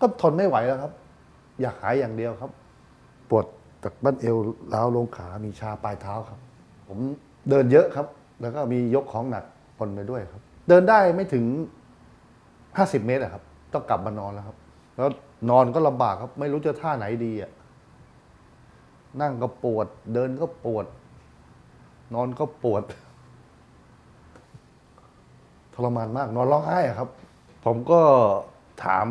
ก็ทนไม่ไหวแล้วครับ อยากหายอย่างเดียวครับ ปวดจากบั้นเอวล้าวลงขามีชาปลายเท้าครับ ผมเดินเยอะครับ แล้วก็มียกของหนักปนไปด้วยครับ เดินได้ไม่ถึงห้าสิบเมตรอะครับ ต้องกลับมานอนแล้วครับ แล้วนอนก็ลำบากครับ ไม่รู้จะท่าไหนดีอะนั่งก็ปวด เดินก็ปวด นอนก็ปวดทรมานมาก นอนร้องไห้อะครับ ผมก็ถาม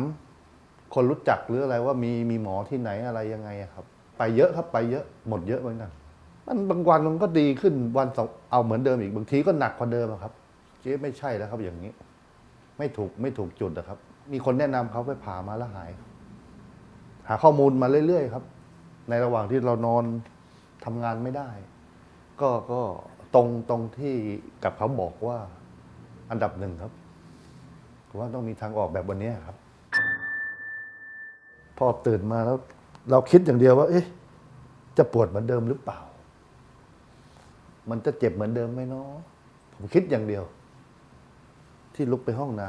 คนรู้จักหรืออะไรว่ามีมีหมอที่ไหนอะไรยังไงอะครับ ไปเยอะครับไปเยอะหมดเยอะเหมือนกันมันบางวันมันก็ดีขึ้นวันสองเอาเหมือนเดิมอีกบางทีก็หนักกว่าเดิมอะครับเจ๊ไม่ใช่แล้วครับอย่างนี้ ไม่ถูกไม่ถูกจุดอะครับ มีคนแนะนำเขาไปผ่ามาแล้วหาย หาข้อมูลมาเรื่อยๆครับ ในระหว่างที่เรานอนทำงานไม่ได้ ก็ก็ตรงตรงที่กับเขาบอกว่าอันดับหนึ่งครับว่าต้องมีทางออกแบบวันนี้ครับ พอตื่นมาแล้ว เราคิดอย่างเดียวว่า เอ๊ะ จะปวดเหมือนเดิมหรือเปล่า มันจะเจ็บเหมือนเดิมไหมเนาะผมคิดอย่างเดียว ที่ลุกไปห้องน้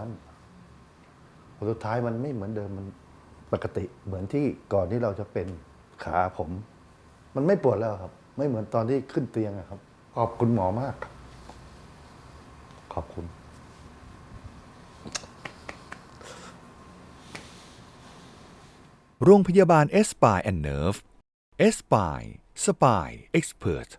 ำพอสุดท้ายมันไม่เหมือนเดิมมันปกติ เหมือนที่ก่อนที่เราจะเป็นขาผม มันไม่ปวดแล้วครับ ไม่เหมือนตอนที่ขึ้นเตียงอะครับ ขอบคุณหมอมากครับขอบคุณ โรงพยาบาลเอสปายแอนเนิร์ฟเอสปายสปายเอ็กซ์เพรส